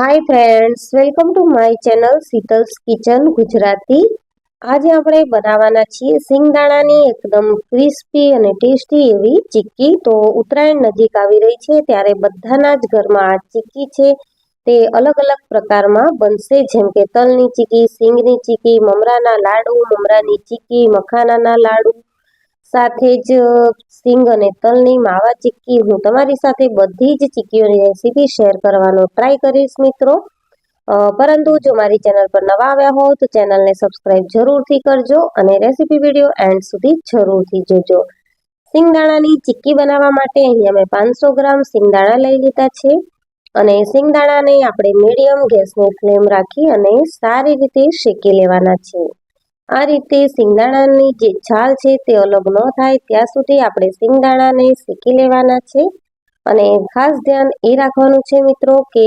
Hi friends welcome to my channel Sheetal's kitchen Gujarati આજે આપણે બનાવવાના છીએ સિંગદાણાની એકદમ ક્રિસ્પી અને ટેસ્ટી એવી ચીક્કી. તો ઉત્તરાયણ નજીક આવી રહી છે, ત્યારે બધાના જ ઘરમાં આ ચીક્કી છે. તે અલગ અલગ પ્રકારમાં બનશે, જેમ કે તલની ચીક્કી, સિંગની ચીક્કી, મમરાના લાડુ, મમરાની ચીક્કી, મખાનાના લાડુ સાથે જ સિંગ અને તલની માવા ચીક્કી. હું તમારી સાથે બધી જ ચીક્કીઓની રેસીપી શેર કરવાનો ટ્રાય કરીશ મિત્રો. પરંતુ જો મારી ચેનલ પર નવા આવ્યા હો તો ચેનલને સબસ્ક્રાઇબ જરૂરથી કરજો અને રેસીપી વીડિયો એન્ડ સુધી જરૂરથી જોજો. સિંગદાણાની ચીક્કી બનાવવા માટે અહીંયા મેં પાંચસો ગ્રામ સિંગદાણા લઈ લીધા છે અને સિંગદાણાને આપણે મીડિયમ ગેસની ફ્લેમ રાખી અને સારી રીતે શેકી લેવાના છે. આ રીતે સિંગદાણાની જે છાલ છે તે અલગ ન થાય, ત્યાં સુધી આપણે સિંગદાણાને શેકી લેવાના છે. અને ખાસ ધ્યાન એ રાખવાનું છે મિત્રો કે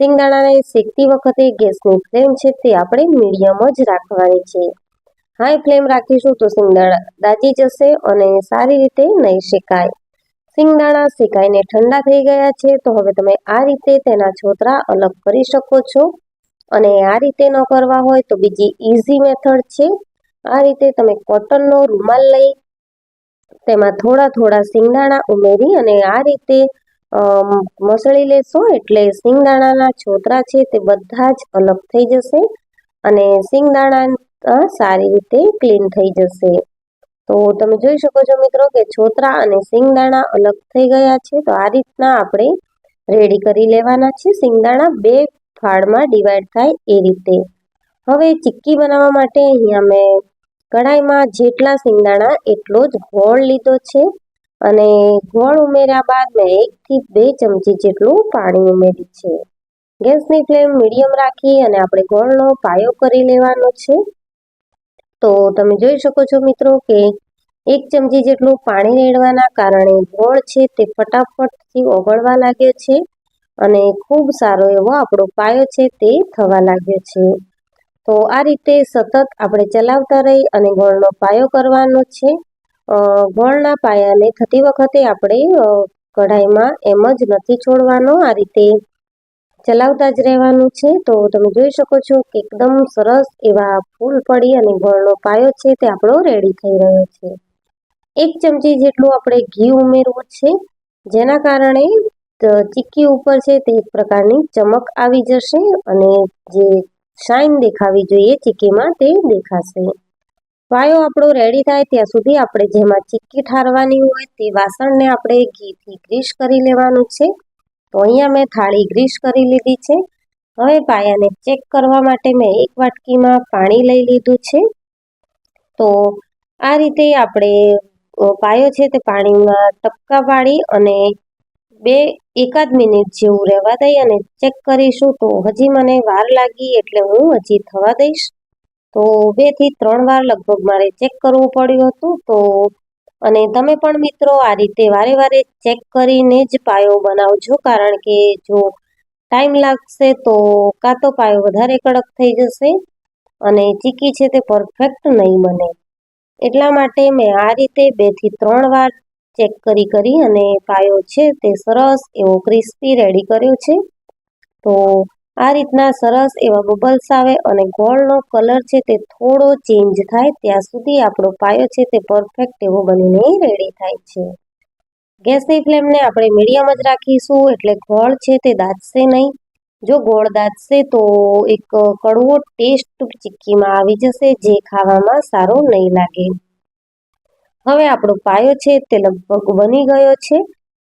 સિંગદાણાને શેકતી વખતે ગેસની ફ્લેમ છે તે આપણે મીડિયમ જ રાખવાની છે. હાઈ ફ્લેમ રાખીશું તો સિંગદાણા દાજી જશે અને સારી રીતે નહીં શેકાય. સિંગદાણા શેકાઈને ઠંડા થઈ ગયા છે, તો હવે તમે આ રીતે તેના છોતરા અલગ કરી શકો છો. અને આ રીતે ન કરવા હોય તો બીજી ઇઝી મેથડ છે. આ રીતે તમે કોટનનો રૂમાલ લઈ, તેમાં થોડા થોડા સિંગદાણા ઉમેરી અને આ રીતે મસળી લેશો એટલે સિંગદાણાના છોતરા છે તે બધા જ અલગ થઈ જશે અને સિંગદાણા સારી રીતે ક્લીન થઈ જશે. તો તમે જોઈ શકો છો મિત્રો કે છોતરા અને સિંગદાણા અલગ થઈ ગયા છે. તો આ રીતના આપણે રેડી કરી લેવાના છે. સિંગદાણા બે ફાળમાં ડિવાઈડ થાય એ રીતે. હવે ચીક્કી બનાવવા માટે અહીંયા મેં કઢાઈમાં જેટલા સિંગદાણા એટલો જ ગોળ લીધો છે અને ગોળ ઉમેર્યા બાદ મેં એકથી બે ચમચી જેટલું પાણી ઉમેર્યું છે. ગેસની ફ્લેમ મીડિયમ રાખી અને આપણે ગોળનો પાયો કરી લેવાનો છે. તો તમે જોઈ શકો છો મિત્રો કે એક ચમચી જેટલું પાણી રેડવાના કારણે ગોળ છે તે ફટાફટથી ઓગળવા લાગ્યો છે. અને ખૂબ સારો એવો આપણો પાયો છે તે થવા લાગ્યો છે. તો આ રીતે સતત આપણે ચલાવતા રહી અને ગોળનો પાયો કરવાનો છે. ગોળના પાયાને થતી વખતે આપણે કઢાઈમાં એમ જ નથી છોડવાનો, આ રીતે ચલાવતા જ રહેવાનું છે. તો તમે જોઈ શકો છો કે એકદમ સરસ એવા ફૂલ પડી અને ગોળનો પાયો છે તે આપણો રેડી થઈ રહ્યો છે. એક ચમચી જેટલું આપણે ઘી ઉમેરવું છે. જેના કારણે ચીક્કી ઉપર છે તે એક પ્રકારની ચમક આવી જશે અને જે શાઇન દેખાવી જોઈએ ચીક્કીમાં તે દેખાશે. પાયો આપણો રેડી થાય ત્યાં સુધી આપણે જેમાં ચીક્કી ઠારવાની હોય તે વાસણને આપણે ઘીથી ગ્રીસ કરી લેવાનું છે. તો અહીંયા મેં થાળી ગ્રીસ કરી લીધી છે. હવે પાયાને ચેક કરવા માટે મેં એક વાટકીમાં પાણી લઈ લીધું છે. તો આ રીતે આપણે પાયો છે તે પાણીમાં ટપકા પાડી અને બે એકાદ મિનિટ જેવું રહેવા દઈ અને ચેક કરીશું તો હજી મને વાર લાગી એટલે હું હજી થવા દઈશ. તો બેથી ત્રણ વાર લગભગ મારે ચેક કરવું પડ્યું હતું તો અને તમે પણ મિત્રો આ રીતે વારે વારે ચેક કરીને જ પાયો બનાવજો કારણ કે જો ટાઈમ લાગશે તો કાં તો પાયો વધારે કડક થઈ જશે અને ચીકી છે તે પરફેક્ટ નહીં બને. એટલા માટે મેં આ રીતે બેથી ત્રણ વાર ચેક કરી કરી અને પાયો છે તે સરસ એવો ક્રિસ્પી રેડી કર્યો છે. તો આ રીતના સરસ એવા બબલ્સ આવે અને ગોળનો કલર છે તે થોડો ચેન્જ થાય ત્યાં સુધી આપણો પાયો છે તે પરફેક્ટ એવો બનીને રેડી થાય છે. ગેસની ફ્લેમને આપણે મીડિયમ જ રાખીશું એટલે ગોળ છે તે દાજશે નહીં. જો ગોળ દાજશે તો એક કડવો ટેસ્ટ ચીક્કીમાં આવી જશે જે ખાવામાં સારો નહીં લાગે. હવે આપણો પાયો છે તે લગભગ બની ગયો છે.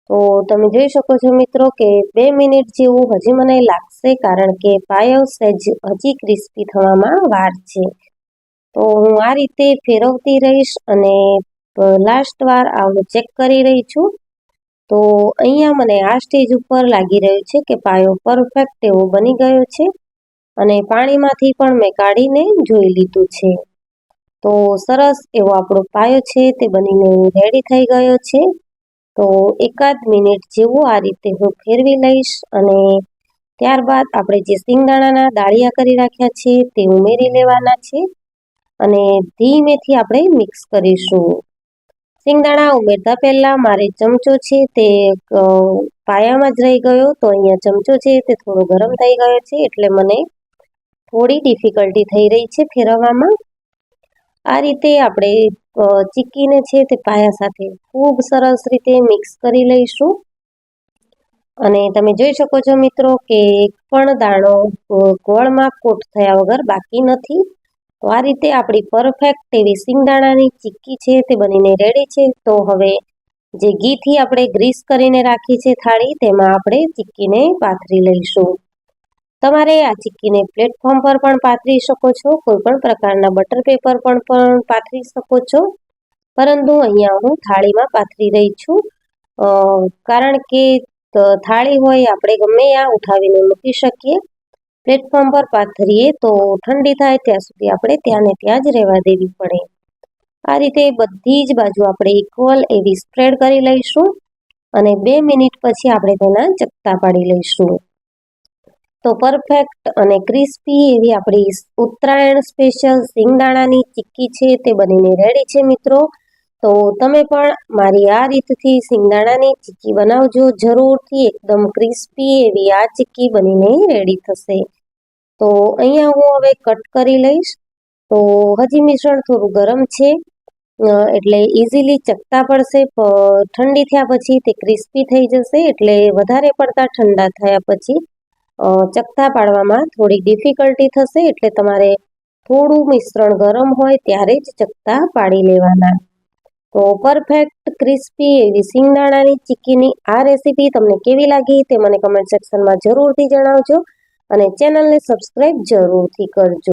તો તમે જોઈ શકો છો મિત્રો કે બે મિનિટ જેવું હજી મને લાગશે કારણ કે પાયો સહેજ હજી ક્રિસ્પી થવામાં વાર છે. તો હું આ રીતે ફેરવતી રહીશ અને લાસ્ટ વાર આવું ચેક કરી રહી છું. તો અહીંયા મને આ સ્ટેજ ઉપર લાગી રહ્યું છે કે પાયો પરફેક્ટ એવો બની ગયો છે અને પાણીમાંથી પણ મેં કાઢીને જોઈ લીધું છે. તો સરસ એવો આપણો પાયો છે તે બનીને રેડી થઈ ગયો છે. તો એકાદ મિનિટ જેવું આ રીતે હું ફેરવી લઈશ અને ત્યારબાદ આપણે જે સિંગદાણાના દાળિયા કરી રાખ્યા છે તે ઉમેરી લેવાના છે અને ધીમેથી આપણે મિક્સ કરીશું. સિંગદાણા ઉમેરતા પહેલાં મારે ચમચો છે તે પાયામાં જ રહી ગયો તો અહીંયા ચમચો છે તે થોડો ગરમ થઈ ગયો છે એટલે મને થોડી ડિફિકલ્ટી થઈ રહી છે ફેરવવામાં. આ રીતે આપણે ચીકીને છે તે પાયા સાથે ખૂબ સરસ રીતે મિક્સ કરી લઈશું. અને તમે જોઈ શકો છો મિત્રો કે એક પણ દાણો ગોળમાં કોટ થયા વગર બાકી નથી. તો આ રીતે આપણી પરફેક્ટ એવી સિંગદાણાની ચીક્કી છે તે બનીને રેડી છે. તો હવે જે ઘીથી આપણે ગ્રીસ કરીને રાખી છે થાળી, તેમાં આપણે ચીક્કીને પાથરી લઈશું. તમારે આ ચીક્કીને પ્લેટફોર્મ પર પણ પાથરી શકો છો, કોઈ પણ પ્રકારના બટર પેપર પણ પાથરી શકો છો. પરંતુ અહીંયા હું થાળીમાં પાથરી રહી છું. કારણ કે થાળી હોય આપણે ગમે ત્યાં ઉઠાવીને મૂકી શકીએ. પ્લેટફોર્મ પર પાથરીએ તો ઠંડી થાય ત્યાં સુધી આપણે ત્યાં ત્યાં જ રહેવા દેવી પડે. આ રીતે બધી જ બાજુ આપણે ઇક્વલ એવી સ્પ્રેડ કરી લઈશું અને બે મિનિટ પછી આપણે તેના ચકતા પાડી લઈશું. તો પરફેક્ટ અને ક્રિસ્પી એવી આપણી ઉત્તરાયણ સ્પેશિયલ સિંગદાણાની ચીક્કી છે તે બનીને રેડી છે મિત્રો. તો તમે પણ મારી આ રીતથી સિંગદાણાની ચીક્કી બનાવજો. જરૂરથી એકદમ ક્રિસ્પી એવી આ ચીક્કી બનીને રેડી થશે. તો અહીંયા હું હવે કટ કરી લઈશ. તો હજી મિશ્રણ થોડું ગરમ છે. એટલે ઇઝીલી ચકતા પડશે. ઠંડી થયા પછી તે ક્રિસ્પી થઈ જશે. એટલે વધારે પડતા ઠંડા થયા પછી ચકતા પાડવામાં થોડી ડિફિકલ્ટી થશે એટલે તમારે થોડું મિશ્રણ ગરમ હોય ત્યારે જ ચકતા પાડી લેવાના. તો પરફેક્ટ ક્રિસ્પી એવી સિંગદાણાની ચીક્કીની આ રેસીપી તમને કેવી લાગી તે મને કમેન્ટ સેક્શનમાં જરૂરથી જણાવજો અને ચેનલને સબસ્ક્રાઈબ જરૂરથી કરજો.